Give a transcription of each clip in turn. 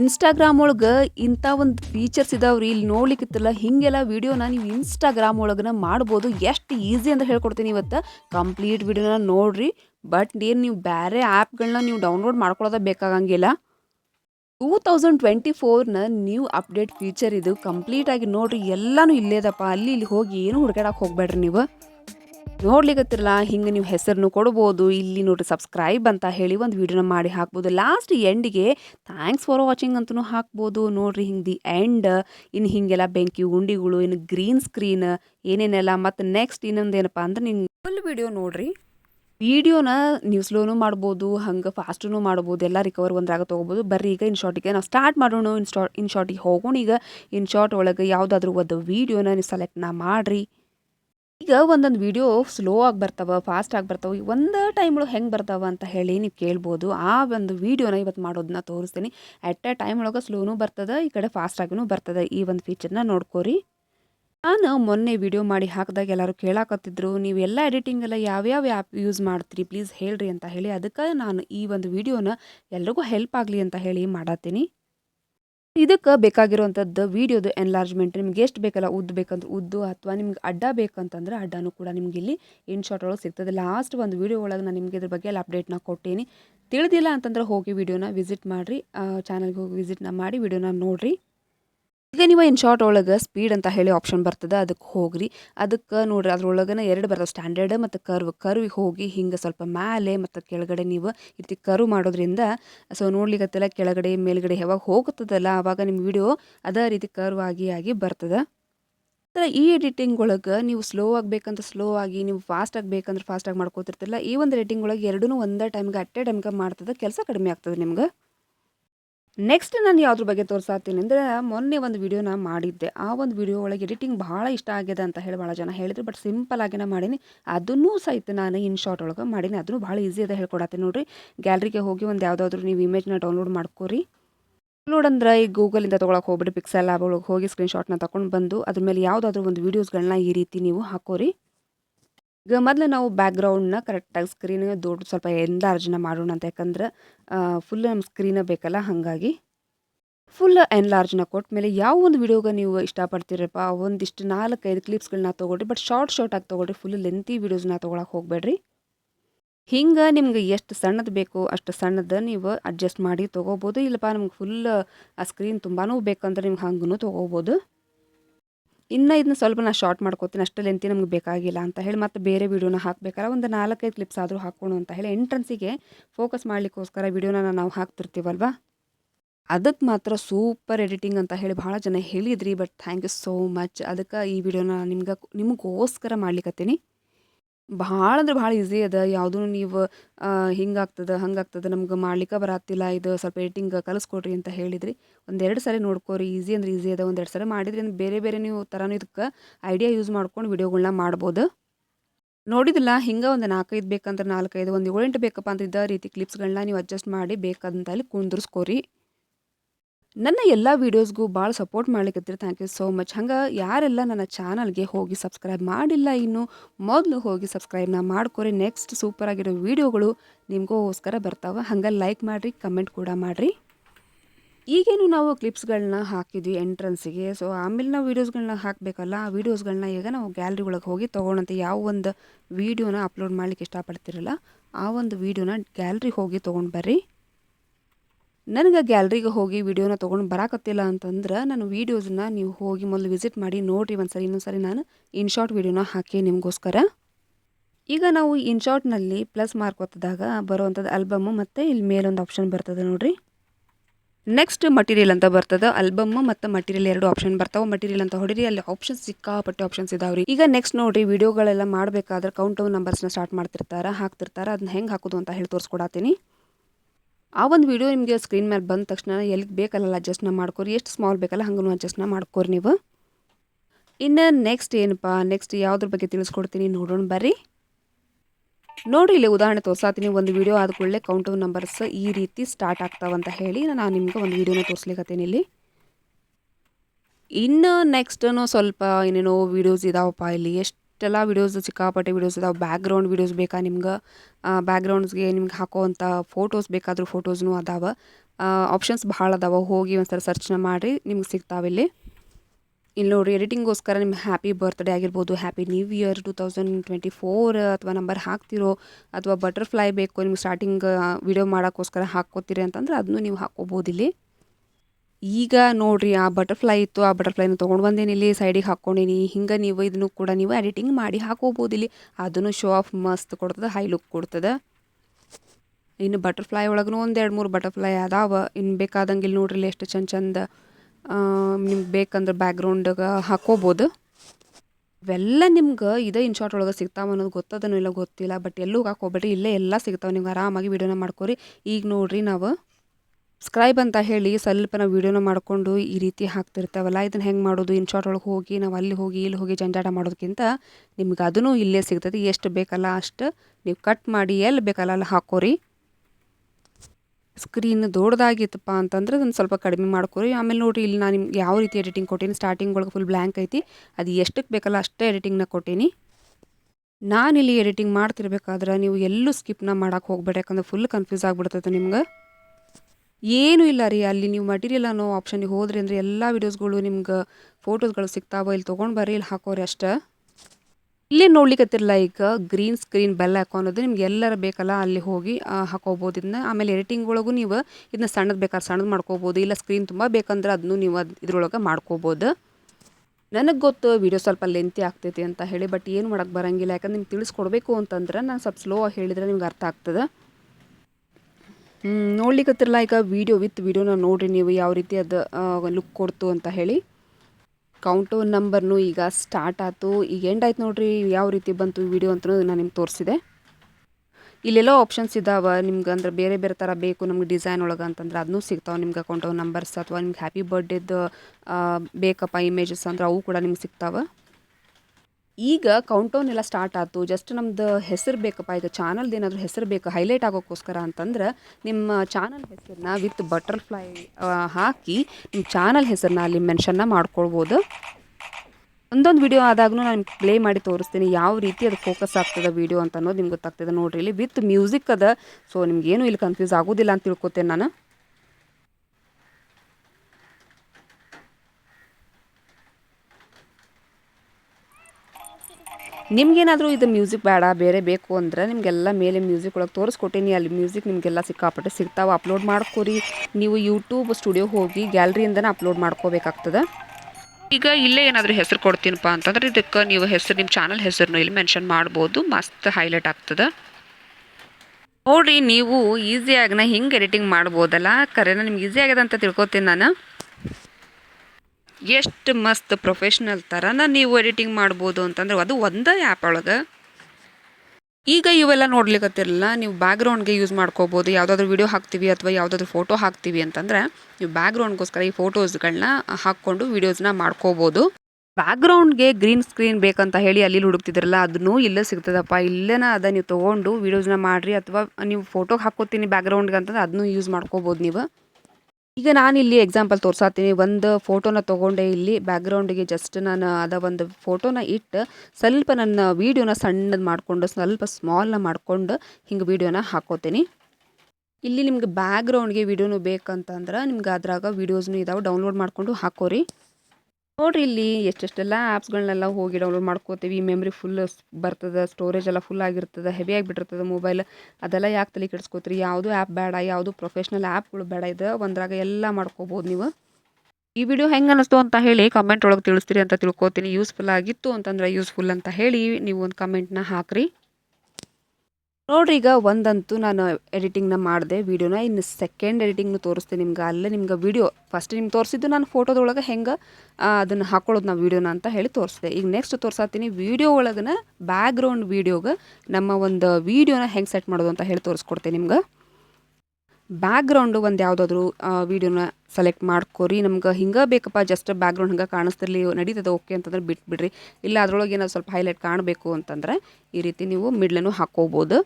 Instagram ಒಳಗೆ ಇಂಥ ಒಂದು ಫೀಚರ್ಸ್ ಇದಾವ್ರಿ, ಇಲ್ಲಿ ನೋಡ್ಲಿಕ್ಕಿತ್ತಲ್ಲ, ಹಿಂಗೆಲ್ಲ ವಿಡಿಯೋನ ನೀವು ಇನ್ಸ್ಟಾಗ್ರಾಮ್ ಒಳಗನ ಮಾಡ್ಬೋದು. ಎಷ್ಟು ಈಸಿ ಅಂತ ಹೇಳ್ಕೊಡ್ತೀನಿ ಇವತ್ತು. ಕಂಪ್ಲೀಟ್ ವಿಡಿಯೋನ ನೋಡ್ರಿ ಬಟ್ ಏನು ನೀವು ಬೇರೆ ಆ್ಯಪ್ಗಳನ್ನ ನೀವು ಡೌನ್ಲೋಡ್ ಮಾಡ್ಕೊಳ್ಳೋದೇ ಬೇಕಾಗಂಗಿಲ್ಲ. ಟೂ ತೌಸಂಡ್ ಟ್ವೆಂಟಿ ಫೋರ್ನ ನ್ಯೂ ಅಪ್ಡೇಟ್ ಫೀಚರ್ ಇದು. ಕಂಪ್ಲೀಟಾಗಿ ನೋಡ್ರಿ, ಎಲ್ಲನೂ ಇಲ್ಲೇದಪ್ಪ. ಅಲ್ಲಿ ಇಲ್ಲಿ ಹೋಗಿ ಏನು ಹುಡುಕಾಡಕ್ಕೆ ಹೋಗ್ಬೇಡ್ರಿ ನೀವು. ನೋಡ್ಲಿಕ್ಕತ್ತಿರಲ್ಲ ಹಿಂಗೆ ನೀವು ಹೆಸರನ್ನು ಕೊಡ್ಬೋದು, ಇಲ್ಲಿ ನೋಡ್ರಿ ಸಬ್ಸ್ಕ್ರೈಬ್ ಅಂತ ಹೇಳಿ ಒಂದು ವಿಡಿಯೋನ ಮಾಡಿ ಹಾಕ್ಬೋದು. ಲಾಸ್ಟ್ ಎಂಡಿಗೆ ಥ್ಯಾಂಕ್ಸ್ ಫಾರ್ ವಾಚಿಂಗ್ ಅಂತಲೂ ಹಾಕ್ಬೋದು. ನೋಡ್ರಿ ಹಿಂಗೆ ದಿ ಎಂಡ್ ಇನ್ನು ಹಿಂಗೆಲ್ಲ ಬೆಂಕಿ ಉಂಡಿಗಳು ಇನ್ನು ಗ್ರೀನ್ ಸ್ಕ್ರೀನ್ ಏನೇನೆಲ್ಲ, ಮತ್ತು ನೆಕ್ಸ್ಟ್ ಇನ್ನೊಂದು ಏನಪ್ಪ ಅಂದ್ರೆ ನಿಂಗೆ ಫುಲ್ ವಿಡಿಯೋ ನೋಡ್ರಿ. ವಿಡಿಯೋನ ನೀವು ಸ್ಲೋನು ಮಾಡ್ಬೋದು, ಹಂಗೆ ಫಾಸ್ಟೂ ಮಾಡ್ಬೋದು, ಎಲ್ಲ ರಿಕವರ್ ಒಂದ್ರಾಗ ತೊಗೋಬೋದು. ಬರ್ರಿ ಈಗ ಇನ್ ಶಾರ್ಟಿಗೆ ನಾವು ಸ್ಟಾರ್ಟ್ ಮಾಡೋಣ. ಇನ್ ಶಾರ್ಟ್ ಇನ್ ಶಾರ್ಟಿಗೆ ಹೋಗೋಣ ಈಗ. ಇನ್ ಶಾರ್ಟ್ ಒಳಗೆ ಯಾವುದಾದ್ರೂ ಒಂದು ವೀಡಿಯೋನ ನೀವು ಸೆಲೆಕ್ಟ್ನ ಮಾಡಿರಿ. ಈಗ ಒಂದೊಂದು ವಿಡಿಯೋ ಸ್ಲೋ ಆಗಿ ಬರ್ತಾವ ಫಾಸ್ಟ್ ಆಗಿ ಬರ್ತಾವೆ ಒಂದು ಟೈಮ್ ಒಳಗೆ ಹೆಂಗೆ ಬರ್ತಾವೆ ಅಂತ ಹೇಳಿ ನೀವು ಕೇಳ್ಬೋದು. ಆ ಒಂದು ವೀಡಿಯೋನ ಇವತ್ತು ಮಾಡೋದನ್ನ ತೋರಿಸ್ತೀನಿ. ಎಟ್ ಎ ಟೈಮ್ ಒಳಗೆ ಸ್ಲೋನೂ ಬರ್ತದೆ, ಈ ಕಡೆ ಫಾಸ್ಟ್ ಆಗಿನೂ ಬರ್ತದೆ. ಈ ಒಂದು ಫೀಚರ್ನ ನೋಡ್ಕೋರಿ. ನಾನು ಮೊನ್ನೆ ವಿಡಿಯೋ ಮಾಡಿ ಹಾಕಿದಾಗ ಎಲ್ಲರೂ ಕೇಳಾಕತ್ತಿದ್ರು, ನೀವು ಎಲ್ಲ ಎಡಿಟಿಂಗ್ ಎಲ್ಲ ಯಾವ್ಯಾವ ಆ್ಯಪ್ ಯೂಸ್ ಮಾಡ್ತೀರಿ? ಪ್ಲೀಸ್ ಹೇಳ್ರಿ ಅಂತ ಹೇಳಿ, ಅದಕ್ಕೆ ನಾನು ಈ ಒಂದು ವಿಡಿಯೋನ ಎಲ್ರಿಗೂ ಹೆಲ್ಪ್ ಆಗಲಿ ಅಂತ ಹೇಳಿ ಮಾಡತ್ತೀನಿ. ಇದಕ್ಕೆ ಬೇಕಾಗಿರುವಂಥದ್ದು ವೀಡಿಯೋದು ಎನ್ಲಾರ್ಜ್ಮೆಂಟ್ ನಿಮ್ಗೆ ಎಷ್ಟು ಬೇಕಲ್ಲ ಉದ್ದು ಬೇಕಂತ ಉದ್ದು ಅಥವಾ ನಿಮ್ಗೆ ಅಡ್ಡ ಬೇಕಂತಂದ್ರೆ ಅಡ್ಡನೂ ಕೂಡ ನಿಮ್ಗೆ ಇಲ್ಲಿ ಇನ್ ಶಾರ್ಟ್ ಒಳಗೆ ಸಿಗ್ತದೆ. ಲಾಸ್ಟ್ ಒಂದು ವೀಡಿಯೋ ಒಳಗೆ ನಾನು ನಿಮಗೆ ಇದ್ರ ಬಗ್ಗೆ ಎಲ್ಲ ಅಪ್ಡೇಟ್ನ ಕೊಟ್ಟೇನಿ. ತಿಳಿದಿಲ್ಲ ಅಂತಂದ್ರೆ ಹೋಗಿ ವಿಡಿಯೋನ ವಿಸಿಟ್ ಮಾಡಿರಿ. ಚಾನಲ್ಗೆ ಹೋಗಿ ವಿಸಿಟ್ನ ಮಾಡಿ ವೀಡಿಯೋನ ನೋಡಿರಿ. ಈಗ ನೀವು ಇನ್ ಶಾರ್ಟ್ ಒಳಗೆ ಸ್ಪೀಡ್ ಅಂತ ಹೇಳಿ ಆಪ್ಷನ್ ಬರ್ತದೆ ಅದಕ್ಕೆ ಹೋಗ್ರಿ. ಅದಕ್ಕೆ ನೋಡ್ರಿ, ಅದ್ರೊಳಗನ ಎರಡು ಬರ್ತದೆ ಸ್ಟ್ಯಾಂಡರ್ಡ್ ಮತ್ತು ಕರ್ವ್ ಕರ್ವಿಗೆ ಹೋಗಿ ಹಿಂಗೆ ಸ್ವಲ್ಪ ಮೇಲೆ ಮತ್ತು ಕೆಳಗಡೆ ನೀವು ರೀತಿ ಕರ್ವ್ ಮಾಡೋದ್ರಿಂದ ಸೊ ನೋಡ್ಲಿಕ್ಕೆ ಕೆಳಗಡೆ, ಮೇಲ್ಗಡೆ ಯಾವಾಗ ಹೋಗುತ್ತದಲ್ಲ ಆವಾಗ ನಿಮ್ಮ ವಿಡಿಯೋ ಅದೇ ರೀತಿ ಕರ್ವ್ ಆಗಿ ಆಗಿ ಬರ್ತದೆ. ಈ ಎಡಿಟಿಂಗ್ ಒಳಗೆ ನೀವು ಸ್ಲೋ ಆಗಬೇಕಂತ ಸ್ಲೋ ಆಗಿ ನೀವು ಫಾಸ್ಟ್ ಆಗಬೇಕಂದ್ರೆ ಫಾಸ್ಟಾಗಿ ಮಾಡ್ಕೋತಿರ್ತಿಲ್ಲ ಈ ಒಂದು ರೇಟಿಂಗ್ ಒಳಗೆ ಎರಡೂ ಒಂದೇ ಟೈಮ್ಗೆ ಅಟ್ಟೆ ಟೈಮ್ಗೆ ಮಾಡ್ತದೆ, ಕೆಲಸ ಕಡಿಮೆ ಆಗ್ತದೆ ನಿಮ್ಗೆ. ನೆಕ್ಸ್ಟ್ ನಾನು ಯಾವ್ದ್ರ ಬಗ್ಗೆ ತೋರಿಸಾತೀನಿ ಅಂದರೆ ಮೊನ್ನೆ ಒಂದು ವಿಡಿಯೋನ ಮಾಡಿದ್ದೆ. ಆ ಒಂದು ವಿಡಿಯೋ ಒಳಗೆ ಎಡಿಟಿಂಗ್ ಭಾಳ ಇಷ್ಟ ಆಗಿದೆ ಅಂತ ಹೇಳಿ ಭಾಳ ಜನ ಹೇಳಿದ್ರು. ಬಟ್ ಸಿಂಪಲ್ ಆಗಿನ ಮಾಡೀನಿ. ಅದನ್ನೂ ಸಹಿತ ನಾನು ಇನ್ ಶಾರ್ಟ್ ಒಳಗೆ ಮಾಡೀನಿ. ಅದನ್ನು ಭಾಳ ಈಸಿ ಅದ ಹೇಳ್ಕೊಡತ್ತೀನಿ ನೋಡಿರಿ. ಗ್ಯಾಲ್ರಿಗೆ ಹೋಗಿ ಒಂದು ಯಾವುದಾದ್ರೂ ನೀವು ಇಮೇಜ್ನ ಡೌನ್ಲೋಡ್ ಮಾಡ್ಕೋರಿ. ಡೌನ್ಲೋಡ್ ಅಂದ್ರೆ ಈ ಗೂಗಲಿಂದ ತೊಗೊಳಕ್ಕೆ ಹೋಗ್ಬಿಟ್ಟು ಪಿಕ್ಸೆಲ್ ಆ್ಯಪ್ ಒಳಗೆ ಹೋಗಿ ಸ್ಕ್ರೀನ್ಶಾಟ್ನ ತಗೊಂಡು ಬಂದು ಅದ್ರ ಮೇಲೆ ಯಾವುದಾದ್ರೂ ಒಂದು ವೀಡಿಯೋಸ್ಗಳನ್ನ ಈ ರೀತಿ ನೀವು ಹಾಕೋರಿ. ಈಗ ಮೊದಲು ನಾವು ಬ್ಯಾಕ್ಗ್ರೌಂಡ್ನ ಕರೆಕ್ಟಾಗಿ ಸ್ಕ್ರೀನ್ ದೊಡ್ಡ ಸ್ವಲ್ಪ ಎನ್ಲಾರ್ಜ್ನ ಮಾಡೋಣ ಅಂತ. ಯಾಕಂದ್ರೆ ಫುಲ್ ನಮ್ಮ ಸ್ಕ್ರೀನ ಬೇಕಲ್ಲ, ಹಾಗಾಗಿ. ಫುಲ್ ಎನ್ಲಾರ್ಜ್ನ ಕೊಟ್ಟ ಮೇಲೆ ಯಾವ ಒಂದು ವಿಡಿಯೋಗೆ ನೀವು ಇಷ್ಟಪಡ್ತೀರಪ್ಪ? ಒಂದಿಷ್ಟು ನಾಲ್ಕೈದು ಕ್ಲಿಪ್ಸ್ಗಳನ್ನ ತೊಗೊಳ್ರಿ ಬಟ್ ಶಾರ್ಟ್ ಶಾರ್ಟಾಗಿ ತೊಗೊಳ್ರಿ ಫುಲ್ ಲೆಂತಿ ವೀಡಿಯೋಸ್ನ ತೊಗೊಳಕ್ಕೆ ಹೋಗಬೇಡ್ರಿ. ಹಿಂಗೆ ನಿಮ್ಗೆ ಎಷ್ಟು ಸಣ್ಣದು ಬೇಕೋ ಅಷ್ಟು ಸಣ್ಣದು ನೀವು ಅಡ್ಜಸ್ಟ್ ಮಾಡಿ ತೊಗೋಬೋದು. ಇಲ್ಲಪ್ಪ, ನಮ್ಗೆ ಫುಲ್ ಆ ಸ್ಕ್ರೀನ್ ತುಂಬಾ ಬೇಕಂದ್ರೆ ನಿಮ್ಗೆ ಹಂಗೂ ತೊಗೋಬೋದು. ಇನ್ನು ಇದನ್ನ ಸ್ವಲ್ಪ ನಾನು ಶಾರ್ಟ್ ಮಾಡ್ಕೋತೀನಿ, ಅಷ್ಟು ಲೆಂತಿ ನಮ್ಗೆ ಬೇಕಾಗಿಲ್ಲ ಅಂತ ಹೇಳಿ ಮತ್ತೆ ಬೇರೆ ವೀಡಿಯೋನ ಹಾಕ್ಬೇಕಾರೆ ಒಂದು ನಾಲ್ಕೈದು ಕ್ಲಿಪ್ಸ್ ಆದರೂ ಹಾಕೋಣ ಅಂತ ಹೇಳಿ ಎಂಟ್ರೆನ್ಸಿಗೆ ಫೋಕಸ್ ಮಾಡಲಿಕ್ಕೋಸ್ಕರ ವೀಡಿಯೋನ ನಾವು ಹಾಕ್ತಿರ್ತೀವಲ್ವಾ? ಅದಕ್ಕೆ ಮಾತ್ರ ಸೂಪರ್ ಎಡಿಟಿಂಗ್ ಅಂತ ಹೇಳಿ ಭಾಳ ಜನ ಹೇಳಿದ್ರಿ but thank you so much ಅದಕ್ಕೆ ಈ ವಿಡಿಯೋನ ನಿಮ್ಗೆ ನಿಮಗೋಸ್ಕರ ಮಾಡ್ಲಿಕ್ಕತ್ತೀನಿ ಭಾಳ ಅಂದ್ರೆ ಭಾಳ ಈಸಿ ಅದ. ಯಾವುದೂ ನೀವು ಹಿಂಗಾಗ್ತದೆ, ಹಂಗಾಗ್ತದೆ ನಮ್ಗೆ ಮಾಡ್ಲಿಕ್ಕೆ ಬರತ್ತಿಲ್ಲ ಇದು ಸ್ವಲ್ಪ ಎಡಿಟಿಂಗ್ ಕಲಿಸ್ಕೊಡ್ರಿ ಅಂತ ಹೇಳಿದ್ರಿ. ಒಂದೆರಡು ಸಾರಿ ನೋಡ್ಕೋರಿ. ಈಸಿ ಅಂದ್ರೆ ಈಸಿ ಅದ. ಒಂದೆರಡು ಸಾರಿ ಮಾಡಿದ್ರಿ ಅಂದ್ರೆ ಬೇರೆ ಬೇರೆ ನೀವು ಥರನೂ ಇದಕ್ಕೆ ಐಡಿಯಾ ಯೂಸ್ ಮಾಡ್ಕೊಂಡು ವಿಡಿಯೋಗಳನ್ನ ಮಾಡ್ಬೋದು. ನೋಡಿದಿಲ್ಲ ಹಿಂಗೆ ಒಂದು ನಾಲ್ಕೈದು ಬೇಕಂದ್ರೆ ನಾಲ್ಕೈದು, ಒಂದು ಏಳೆಂಟು ಬೇಕಪ್ಪ ಅಂತ ಇದ್ದ ರೀತಿ ಕ್ಲಿಪ್ಸ್ಗಳನ್ನ ನೀವು ಅಡ್ಜಸ್ಟ್ ಮಾಡಿ ಬೇಕಂತ ಅಲ್ಲಿ ಕುಂದ್ರಿಸ್ಕೋರಿ. ನನ್ನ ಎಲ್ಲ ವೀಡಿಯೋಸ್ಗೂ ಭಾಳ ಸಪೋರ್ಟ್ ಮಾಡ್ಲಿಕ್ಕತ್ತೀರಿ ಥ್ಯಾಂಕ್ ಯು ಸೋ ಮಚ್ ಹಂಗೆ ಯಾರೆಲ್ಲ ನನ್ನ ಚಾನಲ್ಗೆ ಹೋಗಿ ಸಬ್ಸ್ಕ್ರೈಬ್ ಮಾಡಿಲ್ಲ ಇನ್ನು, ಮೊದಲು ಹೋಗಿ ಸಬ್ಸ್ಕ್ರೈಬ್ನ ಮಾಡ್ಕೊರಿ. ನೆಕ್ಸ್ಟ್ ಸೂಪರ್ ಆಗಿರೋ ವೀಡಿಯೋಗಳು ನಿಮಗೋಸ್ಕರ ಬರ್ತಾವೆ. ಹಂಗೆ ಲೈಕ್ ಮಾಡಿರಿ ಕಮೆಂಟ್ ಕೂಡ ಮಾಡಿರಿ. ಈಗೇನು ನಾವು ಕ್ಲಿಪ್ಸ್ಗಳನ್ನ ಹಾಕಿದ್ವಿ ಎಂಟ್ರೆನ್ಸಿಗೆ ಸೊ ಆಮೇಲೆ ನಾವು ವೀಡಿಯೋಸ್ಗಳನ್ನ ಹಾಕಬೇಕಲ್ಲ, ಆ ವೀಡಿಯೋಸ್ಗಳನ್ನ ಈಗ ನಾವು ಗ್ಯಾಲರಿ ಒಳಗೆ ಹೋಗಿ ತೊಗೊಳಂತ ಯಾವ ಒಂದು ವೀಡಿಯೋನ ಅಪ್ಲೋಡ್ ಮಾಡ್ಲಿಕ್ಕೆ ಇಷ್ಟಪಡ್ತಿರಲ್ಲ, ಆ ಒಂದು ವೀಡಿಯೋನ ಗ್ಯಾಲ್ರಿಗೆ ಹೋಗಿ ತೊಗೊಂಡು ಬರ್ರಿ. ನನಗೆ ಗ್ಯಾಲ್ರಿಗೆ ಹೋಗಿ ವಿಡಿಯೋನ ತೊಗೊಂಡು ಬರಾಕತ್ತಿಲ್ಲ ಅಂತಂದ್ರೆ ನಾನು ವೀಡಿಯೋಸನ್ನ ನೀವು ಹೋಗಿ ಮೊದಲು ವಿಸಿಟ್ ಮಾಡಿ ನೋಡಿರಿ ಒಂದು ಸರಿ ಇನ್ನೊಂದು ಸರಿ ನಾನು ಇನ್ ಶಾರ್ಟ್ ವೀಡಿಯೋನ ಹಾಕಿ ನಿಮಗೋಸ್ಕರ. ಈಗ ನಾವು ಇನ್ ಶಾರ್ಟ್ನಲ್ಲಿ ಪ್ಲಸ್ ಮಾರ್ಕ್ ಒತ್ತದಾಗ ಬರುವಂಥದ್ದು ಆಲ್ಬಮ್ಮು ಮತ್ತು ಇಲ್ಲಿ ಮೇಲೊಂದು ಆಪ್ಷನ್ ಬರ್ತದೆ ನೋಡಿರಿ. ನೆಕ್ಸ್ಟ್ ಮಟೀರಿಯಲ್ ಅಂತ ಬರ್ತದೆ ಆಲ್ಬಮ್ ಮತ್ತು ಮಟೀರಿಯಲ್ ಎರಡು ಆಪ್ಷನ್ ಬರ್ತಾವೆ. ಮಟೀರಿಯಲ್ ಅಂತ ಹೊಡಿರಿ, ಅಲ್ಲಿ ಆಪ್ಷನ್ಸ್ ಸಿಕ್ಕಾಪಟ್ಟೆ ಆಪ್ಷನ್ಸ್ ಇದಾವ್ರಿ. ಈಗ ನೆಕ್ಸ್ಟ್ ನೋಡಿರಿ ವಿಡಿಯೋಗಳೆಲ್ಲ ಮಾಡಬೇಕಾದ್ರೆ ಕೌಂಟ್ ಡೌನ್ ನಂಬರ್ಸ್ನ ಸ್ಟಾರ್ಟ್ ಮಾಡ್ತಿರ್ತಾರೆ, ಹಾಕ್ತಿರ್ತಾರೆ ಅದನ್ನ ಹೆಂಗೆ ಹಾಕೋದು ಅಂತ ಹೇಳಿ ತೋರಿಸ್ಕೊಡತ್ತೀನಿ ಆ ಒಂದು ವಿಡಿಯೋ ನಿಮಗೆ ಸ್ಕ್ರೀನ್ ಮೇಲೆ ಬಂದ ತಕ್ಷಣ ಎಲ್ಲಿಗೆ ಬೇಕಲ್ಲ ಅಡ್ಜಸ್ಟ್ನ ಮಾಡ್ಕೊರಿ, ಎಷ್ಟು ಸ್ಮಾಲ್ ಬೇಕಲ್ಲ ಹಂಗೂ ಅಡ್ಜಸ್ಟ್ನ ಮಾಡ್ಕೊರಿ ನೀವು. ಇನ್ನು ನೆಕ್ಸ್ಟ್ ಏನಪ್ಪ ನೆಕ್ಸ್ಟ್ ಯಾವುದ್ರ ಬಗ್ಗೆ ತಿಳಿಸ್ಕೊಡ್ತೀನಿ ನೋಡೋಣ ಬರ್ರಿ. ನೋಡಿ ಇಲ್ಲಿ ಉದಾಹರಣೆ ತೋರ್ಸಾತೀನಿ. ಒಂದು ವಿಡಿಯೋ ಆದ ಕೂಡಲೇ ಕೌಂಟ್ ನಂಬರ್ಸ್ ಈ ರೀತಿ ಸ್ಟಾರ್ಟ್ ಆಗ್ತಾವಂತ ಹೇಳಿ ನಾನು ನಿಮ್ಗೆ ಒಂದು ವೀಡಿಯೋನ ತೋರಿಸ್ಲಿಕ್ಕತ್ತೀನಿ ಇಲ್ಲಿ. ಇನ್ನು ನೆಕ್ಸ್ಟನು ಸ್ವಲ್ಪ ಏನೇನೋ ವೀಡಿಯೋಸ್ ಇದಾವಪ್ಪ ಇಲ್ಲಿ, ಎಷ್ಟು ಎಷ್ಟೆಲ್ಲ ವೀಡಿಯೋಸ್ ಸಿಕ್ಕಾಪಟ್ಟೆ ವೀಡಿಯೋಸ್ ಇದಾವೆ. ಬ್ಯಾಕ್ಗ್ರೌಂಡ್ ವೀಡಿಯೋಸ್ ಬೇಕಾ ನಿಮ್ಗೆ? ಬ್ಯಾಕ್ಗ್ರೌಂಡ್ಸ್ಗೆ ನಿಮ್ಗೆ ಹಾಕೋವಂಥ ಫೋಟೋಸ್ ಬೇಕಾದರೂ ಫೋಟೋಸ್ನು ಅದಾವೆ. ಆಪ್ಷನ್ಸ್ ಭಾಳ ಅದಾವೆ. ಹೋಗಿ ಒಂದ್ಸಲ ಸರ್ಚ್ನ ಮಾಡಿರಿ, ನಿಮ್ಗೆ ಸಿಗ್ತಾವೆ ಇಲ್ಲಿ. ಇಲ್ಲಿ ನೋಡಿರಿ ಎಡಿಟಿಂಗ್ಗೋಸ್ಕರ ನಿಮ್ಮ ಹ್ಯಾಪಿ ಬರ್ತ್ಡೇ ಆಗಿರ್ಬೋದು happy new year two thousand twenty four ಅಥವಾ ನಂಬರ್ ಹಾಕ್ತಿರೋ ಅಥವಾ ಬಟರ್ಫ್ಲೈ ಬೇಕು, ನಿಮ್ಗೆ ಸ್ಟಾರ್ಟಿಂಗ್ ವಿಡಿಯೋ ಮಾಡೋಕ್ಕೋಸ್ಕರ ಹಾಕ್ಕೋತೀರಿ ಅಂತಂದ್ರೆ ಅದನ್ನು ನೀವು ಹಾಕ್ಕೋಬೋದು ಇಲ್ಲಿ. ಈಗ ನೋಡ್ರಿ ಆ ಬಟರ್ಫ್ಲೈ ಇತ್ತು, ಆ ಬಟರ್ಫ್ಲೈನ ತೊಗೊಂಡು ಬಂದೇನಿ ಇಲ್ಲಿ? ಸೈಡಿಗೆ ಹಾಕೊಂಡಿನಿ ಹಿಂಗೆ ನೀವು ಇದನ್ನು ಕೂಡ ನೀವು ಎಡಿಟಿಂಗ್ ಮಾಡಿ ಹಾಕೋಬೋದು ಇಲ್ಲಿ. ಅದನ್ನು ಶೋ ಆಫ್ ಮಸ್ತ್ ಕೊಡ್ತದೆ ಹೈ ಲುಕ್ ಕೊಡ್ತದೆ. ಇನ್ನು ಬಟರ್ಫ್ಲೈ ಒಳಗೂ ಒಂದು ಎರಡು ಮೂರು ಬಟರ್ಫ್ಲೈ ಅದಾವ. ಇನ್ನು ಬೇಕಾದಂಗೆ ಇಲ್ಲಿ ನೋಡ್ರಿ ಇಲ್ಲಿ ಎಷ್ಟು ಚಂದ ಚಂದ ನಿಮ್ಗೆ ಬೇಕಂದ್ರೆ ಬ್ಯಾಕ್ಗ್ರೌಂಡ್ಗೆ ಹಾಕೋಬೋದು. ಇವೆಲ್ಲ ನಿಮ್ಗೆ ಇದೇ ಇನ್ಶಾರ್ಟ್ ಒಳಗೆ ಸಿಗ್ತಾವ ಅನ್ನೋದು ಗೊತ್ತದನೋ ಇಲ್ಲ ಗೊತ್ತಿಲ್ಲ. ಬಟ್ ಎಲ್ಲೂ ಹಾಕೋಬೇಡ್ರಿ ಇಲ್ಲೇ ಎಲ್ಲ ಸಿಗ್ತಾವೆ. ನಿಮ್ಗೆ ಆರಾಮಾಗಿ ವೀಡಿಯೋನ ಮಾಡ್ಕೋರಿ. ಈಗ ನೋಡ್ರಿ ನಾವು ಸ್ಕ್ರೈಬ್ ಅಂತ ಹೇಳಿ ಸ್ವಲ್ಪ ನಾವು ವೀಡಿಯೋನ ಮಾಡಿಕೊಂಡು ಈ ರೀತಿ ಹಾಕ್ತಿರ್ತಾವಲ್ಲ, ಇದನ್ನು ಹೆಂಗೆ ಮಾಡೋದು? ಇನ್ ಶಾರ್ಟ್ ಒಳಗೆ ಹೋಗಿ, ನಾವು ಅಲ್ಲಿ ಹೋಗಿ, ಇಲ್ಲಿ ಹೋಗಿ ಜಂಜಾಟ ಮಾಡೋದಕ್ಕಿಂತ ನಿಮ್ಗೆ ಅದೂ ಇಲ್ಲೇ ಸಿಗ್ತದೆ. ಎಷ್ಟು ಬೇಕಲ್ಲ ಅಷ್ಟು ನೀವು ಕಟ್ ಮಾಡಿ ಎಲ್ಲಿ ಬೇಕಲ್ಲ ಅಲ್ಲಿ ಹಾಕೋರಿ. ಸ್ಕ್ರೀನ್ ದೊಡ್ಡದಾಗಿತ್ತಪ್ಪ ಅಂತಂದ್ರೆ ಅದನ್ನು ಸ್ವಲ್ಪ ಕಡಿಮೆ ಮಾಡ್ಕೊರಿ. ಆಮೇಲೆ ನೋಡಿರಿ ಇಲ್ಲಿ ನಾನು ನಿಮ್ಗೆ ಯಾವ ರೀತಿ ಎಡಿಟಿಂಗ್ ಕೊಟ್ಟೀನಿ. ಸ್ಟಾರ್ಟಿಂಗ್ ಒಳಗೆ ಫುಲ್ ಬ್ಲ್ಯಾಂಕ್ ಐತಿ. ಅದು ಎಷ್ಟಕ್ಕೆ ಬೇಕಲ್ಲ ಅಷ್ಟೇ ಎಡಿಟಿಂಗ್ನ ಕೊಟ್ಟೀನಿ. ಇಲ್ಲಿ ಎಡಿಟಿಂಗ್ ಮಾಡ್ತಿರ್ಬೇಕಾದ್ರೆ ನೀವು ಎಲ್ಲೂ ಸ್ಕಿಪ್ನ ಮಾಡೋಕೆ ಹೋಗ್ಬೇಡಿ ಯಾಕಂದ್ರೆ ಫುಲ್ ಕನ್ಫ್ಯೂಸ್ ಆಗಿಬಿಡ್ತೈತೆ ನಿಮ್ಗೆ. ಏನೂ ಇಲ್ಲ ರೀ. ಅಲ್ಲಿ ನೀವು ಮಟೀರಿಯಲ್ ಅನ್ನೋ ಆಪ್ಷನಿಗೆ ಹೋದ್ರಿ ಅಂದರೆ ಎಲ್ಲ ವೀಡಿಯೋಸ್ಗಳು ನಿಮ್ಗೆ ಫೋಟೋಸ್ಗಳು ಸಿಗ್ತಾವೆ, ಇಲ್ಲಿ ತೊಗೊಂಡು ಬರ್ರಿ, ಇಲ್ಲಿ ಹಾಕೋರಿ ಅಷ್ಟೇ. ಇಲ್ಲೇ ನೋಡ್ಲಿಕ್ಕತ್ತಿರಲ್ಲ ಈಗ ಗ್ರೀನ್ ಸ್ಕ್ರೀನ್ ಬೆಲ್ ಅನ್ನೋದು ನಿಮ್ಗೆ ಎಲ್ಲರ ಬೇಕಲ್ಲ, ಅಲ್ಲಿ ಹೋಗಿ ಹಾಕೋಬೋದು. ಇದನ್ನ ಆಮೇಲೆ ಎಡಿಟಿಂಗ್ ಒಳಗೂ ನೀವು ಇದನ್ನ ಸಣ್ಣದು ಬೇಕಾದ್ರೆ ಸಣ್ಣದು ಮಾಡ್ಕೋಬೋದು. ಇಲ್ಲ ಸ್ಕ್ರೀನ್ ತುಂಬ ಬೇಕಂದ್ರೆ ಅದನ್ನು ನೀವು ಅದು ಇದ್ರೊಳಗೆ ಮಾಡ್ಕೋಬೋದು. ನನಗೆ ಗೊತ್ತು ವೀಡಿಯೋ ಸ್ವಲ್ಪ ಲೆಂತಿ ಆಗ್ತೈತಿ ಅಂತ ಹೇಳಿ ಬಟ್ ಏನು ಮಾಡೋಕ್ಕೆ ಬರೋಂಗಿಲ್ಲ. ಯಾಕಂದ್ರೆ ನಿಮ್ಗೆ ತಿಳಿಸ್ಕೊಡ್ಬೇಕು ಅಂತಂದ್ರೆ ನಾನು ಸ್ವಲ್ಪ ಸ್ಲೋ ಆಗಿ ಹೇಳಿದ್ರೆ ನಿಮ್ಗೆ ಅರ್ಥ ಆಗ್ತದೆ. ನೋಡ್ಲಿಕ್ಕತ್ತಿರಲ್ಲ ಈಗ ವೀಡಿಯೋ ವಿತ್ ವೀಡಿಯೋನ ನೋಡಿರಿ ನೀವು ಯಾವ ರೀತಿ ಅದು ಲುಕ್ ಕೊಡ್ತು ಅಂತ ಹೇಳಿ. ಕೌಂಟು ನಂಬರ್ನು ಈಗ ಸ್ಟಾರ್ಟ್ ಆಯಿತು ಈಗ ಎಂಡ್ ಆಯ್ತು ನೋಡ್ರಿ ಯಾವ ರೀತಿ ಬಂತು ವಿಡಿಯೋ ಅಂತ ನಾನು ನಿಮ್ಗೆ ತೋರಿಸಿದೆ. ಇಲ್ಲೆಲ್ಲ ಆಪ್ಷನ್ಸ್ ಇದ್ದಾವೆ ನಿಮ್ಗೆ ಅಂದ್ರೆ ಬೇರೆ ಬೇರೆ ಥರ ಬೇಕು ನಮ್ಗೆ ಡಿಸೈನ್ ಒಳಗೆ ಅಂತಂದ್ರೆ ಅದನ್ನೂ ಸಿಗ್ತಾವೆ ನಿಮ್ಗೆ ಅಕೌಂಟ್ ನಂಬರ್ಸ್ ಅಥವಾ ನಿಮ್ಗೆ ಹ್ಯಾಪಿ ಬರ್ಡೇದು ಬೇಕಪ್ಪ ಇಮೇಜಸ್ ಅಂದ್ರೆ ಅವು ಕೂಡ ನಿಮ್ಗೆ ಸಿಗ್ತಾವೆ. ಈಗ ಕೌಂಟೌನ್ ಎಲ್ಲ ಸ್ಟಾರ್ಟ್ ಆಯಿತು. ಜಸ್ಟ್ ನಮ್ದು ಹೆಸರು ಬೇಕಪ್ಪ ಈಗ ಚಾನಲ್ದು ಏನಾದರೂ ಹೆಸರು ಬೇಕು ಹೈಲೈಟ್ ಆಗೋಕ್ಕೋಸ್ಕರ ಅಂತಂದ್ರೆ ನಿಮ್ಮ ಚಾನಲ್ ಹೆಸರನ್ನ ವಿತ್ ಬಟರ್ಫ್ಲೈ ಹಾಕಿ ನಿಮ್ಮ ಚಾನಲ್ ಹೆಸರನ್ನ ಅಲ್ಲಿ ಮೆನ್ಷನ್ನ ಮಾಡ್ಕೊಳ್ಬೋದು. ಒಂದೊಂದು ವಿಡಿಯೋ ಆದಾಗೂ ನಾನು ಪ್ಲೇ ಮಾಡಿ ತೋರಿಸ್ತೀನಿ ಯಾವ ರೀತಿ ಅದು ಫೋಕಸ್ ಆಗ್ತದೆ ವಿಡಿಯೋ ಅಂತ ಅನ್ನೋದು ನಿಮ್ಗೆ ಗೊತ್ತಾಗ್ತದೆ. ನೋಡಿರಿ ಇಲ್ಲಿ ವಿತ್ ಮ್ಯೂಸಿಕ್ ಅದ ಸೊ ನಿಮ್ಗೇನು ಇಲ್ಲಿ ಕನ್ಫ್ಯೂಸ್ ಆಗೋದಿಲ್ಲ ಅಂತ ತಿಳ್ಕೊತೇನೆ ನಾನು. ನಿಮ್ಗೇನಾದರೂ ಇದು ಮ್ಯೂಸಿಕ್ ಬೇಡ, ಬೇರೆ ಬೇಕು ಅಂದ್ರೆ ನಿಮಗೆಲ್ಲ ಮೇಲೆ ಮ್ಯೂಸಿಕ್ ಒಳಗೆ ತೋರಿಸ್ಕೊಟ್ಟೀನಿ, ಅಲ್ಲಿ ಮ್ಯೂಸಿಕ್ ನಿಮಗೆಲ್ಲ ಸಿಕ್ಕಾಪಟ್ಟೆ ಸಿಗ್ತಾವೆ. ಅಪ್ಲೋಡ್ ಮಾಡ್ಕೊರಿ. ನೀವು ಯೂಟ್ಯೂಬ್ ಸ್ಟುಡಿಯೋ ಹೋಗಿ ಗ್ಯಾಲ್ರಿಯಿಂದನೇ ಅಪ್ಲೋಡ್ ಮಾಡ್ಕೋಬೇಕಾಗ್ತದೆ. ಈಗ ಇಲ್ಲೇ ಏನಾದರೂ ಹೆಸರು ಕೊಡ್ತೀನಪ್ಪ ಅಂತಂದ್ರೆ ಇದಕ್ಕೆ ನೀವು ಹೆಸರು ನಿಮ್ಮ ಚಾನಲ್ ಹೆಸರನ್ನು ಇಲ್ಲಿ ಮೆನ್ಷನ್ ಮಾಡ್ಬೋದು. ಮಸ್ತ್ ಹೈಲೈಟ್ ಆಗ್ತದೆ. ನೋಡಿರಿ, ನೀವು ಈಸಿಯಾಗಿನ ಹಿಂಗೆ ಎಡಿಟಿಂಗ್ ಮಾಡ್ಬೋದಲ್ಲ? ಕರೆನ ನಿಮ್ಗೆ ಈಸಿ ಆಗ್ಯದ ಅಂತ ತಿಳ್ಕೊತೀನಿ ನಾನು. ಎಷ್ಟು ಮಸ್ತ್ ಪ್ರೊಫೆಷ್ನಲ್ ಥರನ ನೀವು ಎಡಿಟಿಂಗ್ ಮಾಡ್ಬೋದು ಅಂತಂದ್ರೆ ಅದು ಒಂದೇ ಆ್ಯಪ್ ಒಳಗೆ. ಈಗ ಇವೆಲ್ಲ ನೋಡ್ಲಿಕ್ಕತ್ತಿರಲಿಲ್ಲ ನೀವು ಬ್ಯಾಕ್ಗ್ರೌಂಡ್ಗೆ ಯೂಸ್ ಮಾಡ್ಕೋಬೋದು, ಯಾವುದಾದ್ರೂ ವೀಡಿಯೋ ಹಾಕ್ತೀವಿ ಅಥವಾ ಯಾವುದಾದ್ರೂ ಫೋಟೋ ಹಾಕ್ತೀವಿ ಅಂತಂದರೆ ನೀವು ಬ್ಯಾಕ್ಗ್ರೌಂಡ್ಗೋಸ್ಕರ ಈ ಫೋಟೋಸ್ಗಳನ್ನ ಹಾಕ್ಕೊಂಡು ವೀಡಿಯೋಸ್ನ ಮಾಡ್ಕೋಬೋದು. ಬ್ಯಾಕ್ಗ್ರೌಂಡ್ಗೆ ಗ್ರೀನ್ ಸ್ಕ್ರೀನ್ ಬೇಕಂತ ಹೇಳಿ ಅಲ್ಲಿ ಹುಡುಕ್ತಿದ್ರಲ್ಲ ಅದನ್ನು ಇಲ್ಲೇ ಸಿಗ್ತದಪ್ಪ. ಇಲ್ಲೇನ ಅದ ನೀವು ತೊಗೊಂಡು ವೀಡಿಯೋಸ್ನ ಮಾಡಿರಿ ಅಥವಾ ನೀವು ಫೋಟೋಗೆ ಹಾಕೋತೀನಿ ಬ್ಯಾಕ್ಗ್ರೌಂಡ್ಗೆ ಅಂತಂದ್ರೆ ಅದನ್ನು ಯೂಸ್ ಮಾಡ್ಕೋಬೋದು ನೀವು. ಈಗ ನಾನು ಇಲ್ಲಿ ಎಕ್ಸಾಂಪಲ್ ತೋರ್ಸಾತೀನಿ. ಒಂದು ಫೋಟೋನ ತೊಗೊಂಡೆ ಇಲ್ಲಿ ಬ್ಯಾಕ್ಗ್ರೌಂಡಿಗೆ ಜಸ್ಟ್ ನಾನು ಅದ ಒಂದು ಫೋಟೋನ ಇಟ್ಟು, ಸ್ವಲ್ಪ ನನ್ನ ವೀಡಿಯೋನ ಸಣ್ಣದು ಮಾಡಿಕೊಂಡು, ಸ್ವಲ್ಪ ಸ್ಮಾಲ್ನ ಮಾಡ್ಕೊಂಡು ಹಿಂಗೆ ವೀಡಿಯೋನ ಹಾಕೋತೀನಿ. ಇಲ್ಲಿ ನಿಮ್ಗೆ ಬ್ಯಾಕ್ಗ್ರೌಂಡ್ಗೆ ವೀಡಿಯೋನು ಬೇಕಂತಂದ್ರೆ ನಿಮ್ಗೆ ಅದ್ರಾಗ ವೀಡಿಯೋಸ್ನು ಇದಾವೆ ಡೌನ್ಲೋಡ್ ಮಾಡಿಕೊಂಡು ಹಾಕೋರಿ. ನೋಡ್ರಿ ಇಲ್ಲಿ ಎಷ್ಟೆಷ್ಟೆಲ್ಲ ಆ್ಯಪ್ಸ್ಗಳನ್ನೆಲ್ಲ ಹೋಗಿ ಡೌನ್ಲೋಡ್ ಮಾಡ್ಕೋತೀವಿ. ಮೆಮ್ರಿ ಫುಲ್ ಬರ್ತದೆ ಸ್ಟೋರೇಜ್ ಎಲ್ಲ ಫುಲ್ ಆಗಿರ್ತದೆ ಹೆವಿ ಆಗಿಬಿಟ್ಟಿರ್ತದೆ ಮೊಬೈಲ್ ಅದೆಲ್ಲ ಯಾಕೆ ತಲೆ ಕೆಡಿಸ್ಕೋತೀರಿ? ಯಾವುದು ಆ್ಯಪ್ ಬೇಡ, ಯಾವುದು ಪ್ರೊಫೆಷ್ನಲ್ ಆ್ಯಪ್ಗಳು ಬೇಡ, ಇದು ಒಂದ್ರಾಗ ಎಲ್ಲ ಮಾಡ್ಕೋಬೋದು ನೀವು. ಈ ವಿಡಿಯೋ ಹೆಂಗೆ ಅನ್ನಿಸ್ತು ಅಂತ ಹೇಳಿ ಕಮೆಂಟ್ ಒಳಗೆ ತಿಳಿಸ್ತೀರಿ ಅಂತ ತಿಳ್ಕೊತೀನಿ. ಯೂಸ್ಫುಲ್ ಆಗಿತ್ತು ಅಂತಂದ್ರೆ ಯೂಸ್ಫುಲ್ ಅಂತ ಹೇಳಿ ನೀವು ಒಂದು ಕಮೆಂಟ್ನ ಹಾಕ್ರಿ. ನೋಡ್ರಿ, ಈಗ ಒಂದಂತೂ ನಾನು ಎಡಿಟಿಂಗ್ನ ಮಾಡಿದೆ, ವೀಡಿಯೋನ ಇನ್ನು ಸೆಕೆಂಡ್ ಎಡಿಟಿಂಗ್ನು ತೋರಿಸ್ತೀನಿ ನಿಮ್ಗೆ. ಅಲ್ಲೇ ನಿಮ್ಗೆ ವೀಡಿಯೋ ಫಸ್ಟ್ ನಿಮ್ಗೆ ತೋರಿಸಿದ್ದು ನಾನು ಫೋಟೋದೊಳಗೆ ಹೆಂಗೆ ಅದನ್ನು ಹಾಕೊಳ್ಳೋದು ನಾವು ವೀಡಿಯೋನ ಅಂತ ಹೇಳಿ ತೋರಿಸಿದೆ. ಈಗ ನೆಕ್ಸ್ಟ್ ತೋರ್ಸಾತೀನಿ ವೀಡಿಯೋ ಒಳಗನ ಬ್ಯಾಕ್ಗ್ರೌಂಡ್ ವೀಡಿಯೋಗೆ ನಮ್ಮ ಒಂದು ವೀಡಿಯೋನ ಹೆಂಗೆ ಸೆಟ್ ಮಾಡೋದು ಅಂತ ಹೇಳಿ ತೋರಿಸ್ಕೊಡ್ತೀನಿ ನಿಮ್ಗೆ. ಬ್ಯಾಕ್ಗ್ರೌಂಡು ಒಂದು ಯಾವುದಾದ್ರೂ ವೀಡಿಯೋನ ಸೆಲೆಕ್ಟ್ ಮಾಡ್ಕೋರಿ. ನಮ್ಗೆ ಹಿಂಗೆ ಬೇಕಪ್ಪ ಜಸ್ಟ್ ಬ್ಯಾಕ್ಗ್ರೌಂಡ್ ಹಂಗೆ ಕಾಣಿಸ್ತಿರ್ಲಿ, ನಡೀತದೆ ಓಕೆ ಅಂತಂದ್ರೆ ಬಿಟ್ಬಿಡ್ರಿ. ಇಲ್ಲ ಅದರೊಳಗೆ ಏನಾದ್ರು ಸ್ವಲ್ಪ ಹೈಲೈಟ್ ಕಾಣಬೇಕು ಅಂತಂದರೆ ಈ ರೀತಿ ನೀವು ಮಿಡ್ಲನ್ನು ಹಾಕ್ಕೋಬೋದು.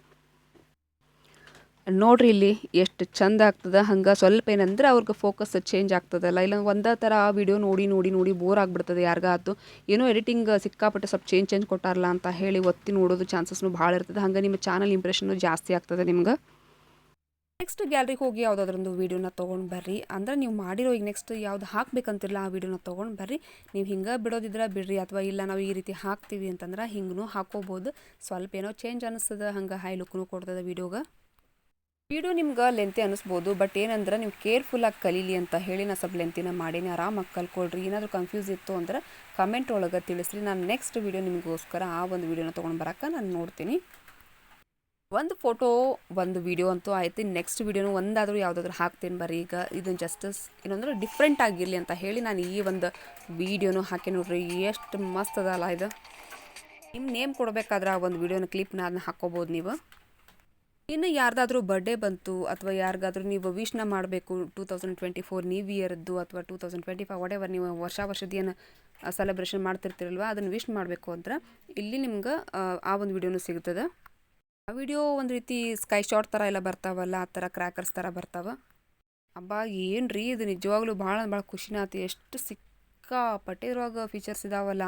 ನೋಡ್ರಿ ಇಲ್ಲಿ ಎಷ್ಟು ಚಂದ ಆಗ್ತದೆ. ಹಂಗೆ ಸ್ವಲ್ಪ ಏನಂದ್ರೆ ಅವ್ರಿಗೆ ಫೋಕಸ್ ಚೇಂಜ್ ಆಗ್ತದಲ್ಲ. ಇಲ್ಲ, ಒಂದೇ ಥರ ವಿಡಿಯೋ ನೋಡಿ ನೋಡಿ ನೋಡಿ ಬೋರ್ ಆಗಿಬಿಡ್ತದೆ ಯಾರಿಗಾತು ಏನೋ ಎಡಿಟಿಂಗ್ ಸಿಕ್ಕಾಪಟ್ಟೆ ಸ್ವಲ್ಪ ಚೇಂಜ್ ಚೇಂಜ್ ಕೊಟ್ಟಾರಲ್ಲ ಅಂತ ಹೇಳಿ ಒತ್ತಿ ನೋಡೋದು ಚಾನ್ಸಸ್ನು ಭಾಳ ಇರ್ತದೆ. ಹಂಗೆ ನಿಮ್ಮ ಚಾನಲ್ ಇಂಪ್ರೆಷನ್ನು ಜಾಸ್ತಿ ಆಗ್ತದೆ ನಿಮ್ಗೆ. ನೆಕ್ಸ್ಟ್ ಗ್ಯಾಲ್ರಿಗೆ ಹೋಗಿ ಯಾವುದಾದ್ರೊಂದು ವೀಡಿಯೋನ ತೊಗೊಂಡು ಬರ್ರಿ. ಅಂದ್ರೆ ನೀವು ಮಾಡಿರೋ ಈಗ ನೆಕ್ಸ್ಟ್ ಯಾವ್ದು ಹಾಕ್ಬೇಕಂತಿಲ್ಲ ಆ ವೀಡಿಯೋನ ತೊಗೊಂಡು ಬರ್ರಿ. ನೀವು ಹಿಂಗೆ ಬಿಡೋದಿದ್ರೆ ಬಿಡ್ರಿ. ಅಥವಾ ಇಲ್ಲ ನಾವು ಈ ರೀತಿ ಹಾಕ್ತೀವಿ ಅಂತಂದ್ರೆ ಹಿಂಗೂ ಹಾಕೋಬೋದು. ಸ್ವಲ್ಪ ಏನೋ ಚೇಂಜ್ ಅನಿಸ್ತದೆ ಹಂಗೆ ಹೈ ಲುಕ್ನು ಕೊಡ್ತದೆ ವೀಡಿಯೋಗೆ ವಿಡಿಯೋ ನಿಮ್ಗೆ ಲೆಂತಿ ಅನಿಸ್ಬೋದು ಬಟ್ ಏನಂದ್ರೆ ನೀವು ಕೇರ್ಫುಲ್ಲಾಗಿ ಕಲೀಲಿ ಅಂತ ಹೇಳಿ ನಾನು ಸ್ವಲ್ಪ ಲೆಂತಿನ ಮಾಡೀನಿ ಆರಾಮಾಗಿ ಕಲ್ಕೊಳ್ರಿ. ಏನಾದರೂ ಕನ್ಫ್ಯೂಸ್ ಇತ್ತು ಅಂದ್ರೆ ಕಮೆಂಟ್ ಒಳಗೆ ತಿಳಿಸ್ರಿ. ನಾನು ನೆಕ್ಸ್ಟ್ ವೀಡಿಯೋ ನಿಮಗೋಸ್ಕರ ಆ ಒಂದು ವೀಡಿಯೋನ ತೊಗೊಂಡು ಬರೋಕೆ ನಾನು ನೋಡ್ತೀನಿ. ಒಂದು ಫೋಟೋ ಒಂದು ವಿಡಿಯೋ ಅಂತೂ ಆಯ್ತು. ನೆಕ್ಸ್ಟ್ ವಿಡಿಯೋನು ಒಂದಾದರೂ ಯಾವುದಾದ್ರೂ ಹಾಕ್ತೀನಿ ಬರ್ರಿ. ಈಗ ಇದನ್ನು ಜಸ್ಟಸ್ ಏನಂದ್ರೆ ಡಿಫ್ರೆಂಟ್ ಆಗಿರಲಿ ಅಂತ ಹೇಳಿ ನಾನು ಈ ಒಂದು ವಿಡಿಯೋನು ಹಾಕಿ ನೋಡ್ರಿ. ಎಷ್ಟು ಮಸ್ತ್ ಅದಲ್ಲ ಇದು. ನಿಮ್ಮ ನೇಮ್ ಕೊಡಬೇಕಾದ್ರೆ ಆ ಒಂದು ವಿಡಿಯೋನ ಕ್ಲಿಪ್ನ ಅದನ್ನ ಹಾಕ್ಕೋಬೋದು ನೀವು. ಇನ್ನು ಯಾರ್ದಾದ್ರೂ ಬರ್ಡೇ ಬಂತು ಅಥವಾ ಯಾರಿಗಾದ್ರೂ ನೀವು ವಿಶ್ನ ಮಾಡಬೇಕು two thousand twenty four new ಇಯರ್ದು ಅಥವಾ two thousand twenty five whatever ನೀವು ವರ್ಷ ವರ್ಷದ ಏನು ಸೆಲೆಬ್ರೇಷನ್ ಮಾಡ್ತಿರ್ತೀರಲ್ವ, ಅದನ್ನು ವಿಶ್ ಮಾಡಬೇಕು ಅಂದ್ರೆ ಇಲ್ಲಿ ನಿಮ್ಗೆ, ಆ ಒಂದು ವಿಡಿಯೋನು ಸಿಗ್ತದೆ ಆ ವಿಡಿಯೋ ಒಂದು ರೀತಿ ಸ್ಕೈ ಶಾಟ್ ಥರ ಎಲ್ಲ ಬರ್ತಾವಲ್ಲ, ಆ ಥರ ಕ್ರ್ಯಾಕರ್ಸ್ ಥರ ಬರ್ತಾವ. ಹಬ್ಬ ಏನು ರೀ ಇದು ನಿಜವಾಗ್ಲೂ ಭಾಳ ಭಾಳ ಖುಷಿನ ಆತು. ಎಷ್ಟು ಸಿಕ್ಕಾಪಟ್ಟೆ ಇರುವಾಗ ಫೀಚರ್ಸ್ ಇದಾವಲ್ಲ.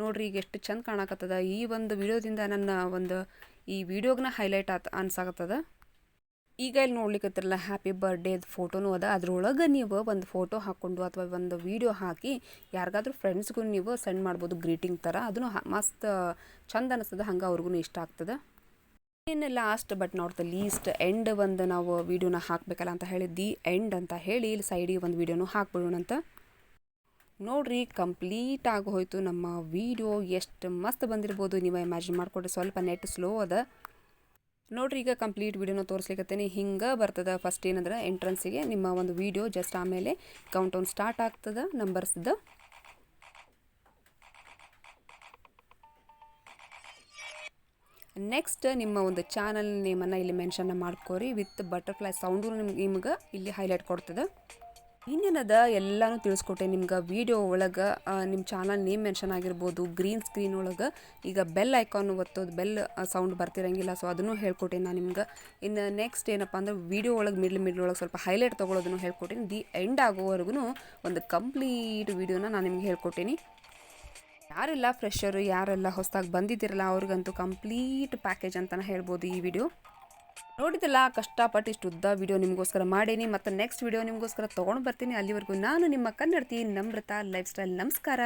ನೋಡ್ರಿ, ಈಗ ಎಷ್ಟು ಚಂದ ಕಾಣಕತ್ತದ. ಈ ಒಂದು ವಿಡಿಯೋದಿಂದ ನನ್ನ ಒಂದು ಈ ವಿಡಿಯೋಗನ ಹೈಲೈಟ್ ಆತ ಅನ್ಸಾಕತ್ತದ. ಈಗ ಇಲ್ಲಿ ನೋಡ್ಲಿಕ್ಕತ್ತಿರಲ್ಲ ಹ್ಯಾಪಿ ಬರ್ಡೇದ ಫೋಟೋನು ಅದ. ಅದ್ರೊಳಗೆ ನೀವು ಒಂದು ಫೋಟೋ ಹಾಕ್ಕೊಂಡು ಅಥವಾ ಒಂದು ವಿಡಿಯೋ ಹಾಕಿ ಯಾರಿಗಾದ್ರೂ ಫ್ರೆಂಡ್ಸ್ಗೂ ನೀವು ಸೆಂಡ್ ಮಾಡ್ಬೋದು ಗ್ರೀಟಿಂಗ್ ಥರ ಅದನ್ನು ಮಸ್ತ್ ಚಂದ ಅನಿಸ್ತದೆ, ಹಂಗೆ ಅವ್ರಿಗೂ ಇಷ್ಟ ಆಗ್ತದೆ. ಇನ್ನು last but not the least end ಒಂದು ನಾವು ವೀಡಿಯೋನ ಹಾಕಬೇಕಲ್ಲ ಅಂತ ಹೇಳಿ ದಿ ಎಂಡ್ ಅಂತ ಹೇಳಿ ಇಲ್ಲಿ ಸೈಡಿಗೆ ಒಂದು ವೀಡಿಯೋನು ಹಾಕ್ಬಿಡೋಣಂತ. ನೋಡ್ರಿ ಕಂಪ್ಲೀಟ್ ಆಗೋಯ್ತು ನಮ್ಮ ವೀಡಿಯೋ ಎಷ್ಟು ಮಸ್ತ್ ಬಂದಿರ್ಬೋದು. ನೀವು ಇಮ್ಯಾಜಿನ್ ಮಾಡಿಕೊಡ್ರಿ ಸ್ವಲ್ಪ ನೆಟ್ ಸ್ಲೋ ಅದ. ನೋಡ್ರಿ, ಈಗ ಕಂಪ್ಲೀಟ್ ವೀಡಿಯೋನ ತೋರಿಸ್ಲಿಕ್ಕತ್ತೇನೆ ಹಿಂಗೆ ಬರ್ತದೆ ಫಸ್ಟ್ ಏನಂದ್ರೆ ಎಂಟ್ರೆನ್ಸಿಗೆ ನಿಮ್ಮ ಒಂದು ವೀಡಿಯೋ ಜಸ್ಟ್ ಆಮೇಲೆ ಕೌಂಟ್ ಡೌನ್ ಸ್ಟಾರ್ಟ್ ಆಗ್ತದೆ ನಂಬರ್ಸ್ದು ನೆಕ್ಸ್ಟ್ ನಿಮ್ಮ ಒಂದು ಚಾನಲ್ ನೇಮನ್ನು ಇಲ್ಲಿ ಮೆನ್ಷನ್ನ ಮಾಡ್ಕೋರಿ. ವಿತ್ ಬಟರ್ಫ್ಲೈ ಸೌಂಡು ನಿಮ್ಗೆ ನಿಮ್ಗೆ ಇಲ್ಲಿ ಹೈಲೈಟ್ ಕೊಡ್ತದೆ. ಇನ್ನೇನದ ಎಲ್ಲನೂ ತಿಳಿಸ್ಕೊಟ್ಟೆ ನಿಮ್ಗೆ ವಿಡಿಯೋ ಒಳಗೆ ನಿಮ್ಮ ಚಾನಲ್ ನೇಮ್ ಮೆನ್ಷನ್ ಆಗಿರ್ಬೋದು ಗ್ರೀನ್ ಸ್ಕ್ರೀನ್ ಒಳಗೆ, ಈಗ ಬೆಲ್ ಐಕಾನ್ ಒತ್ತೋದು ಬೆಲ್ ಸೌಂಡ್ ಬರ್ತಿರಂಗಿಲ್ಲ ಸೊ ಅದನ್ನು ಹೇಳ್ಕೊಟ್ಟೆ ನಾನು ನಿಮ್ಗೆ. ಇನ್ನು ನೆಕ್ಸ್ಟ್ ಏನಪ್ಪ ಅಂದ್ರೆ ವೀಡಿಯೋ ಒಳಗೆ ಮಿಡ್ಲ್ ಮಿಡ್ಲ್ ಒಳಗೆ ಸ್ವಲ್ಪ ಹೈಲೈಟ್ ತೊಗೊಳೋದನ್ನು ಹೇಳ್ಕೊಟ್ಟೀನಿ. ದಿ ಎಂಡ್ ಆಗೋವರೆಗೂ ಒಂದು ಕಂಪ್ಲೀಟ್ ವೀಡಿಯೋನ ನಾನು ನಿಮ್ಗೆ ಹೇಳ್ಕೊಟ್ಟೀನಿ. ಯಾರೆಲ್ಲ ಫ್ರೆಶರು ಯಾರೆಲ್ಲ ಹೊಸದಾಗಿ ಬಂದಿದ್ದೀರಲ್ಲ, ಅವ್ರಿಗಂತೂ ಕಂಪ್ಲೀಟ್ ಪ್ಯಾಕೇಜ್ ಅಂತಲೇ ಹೇಳ್ಬೋದು ಈ ವಿಡಿಯೋ ನೋಡಿದಲ್ಲ ಕಷ್ಟಪಟ್ಟು ಇಷ್ಟು ಉದ್ದ ವಿಡಿಯೋ ನಿಮಗೋಸ್ಕರ ಮಾಡೇನಿ. ಮತ್ತು ನೆಕ್ಸ್ಟ್ ವಿಡಿಯೋ ನಿಮಗೋಸ್ಕರ ತೊಗೊಂಡು ಬರ್ತೀನಿ. ಅಲ್ಲಿವರೆಗೂ ನಾನು ನಿಮ್ಮ ಕನ್ನಡತಿ ನಮ್ರತಾ ಲೈಫ್ ಸ್ಟೈಲ್ ನಮಸ್ಕಾರ.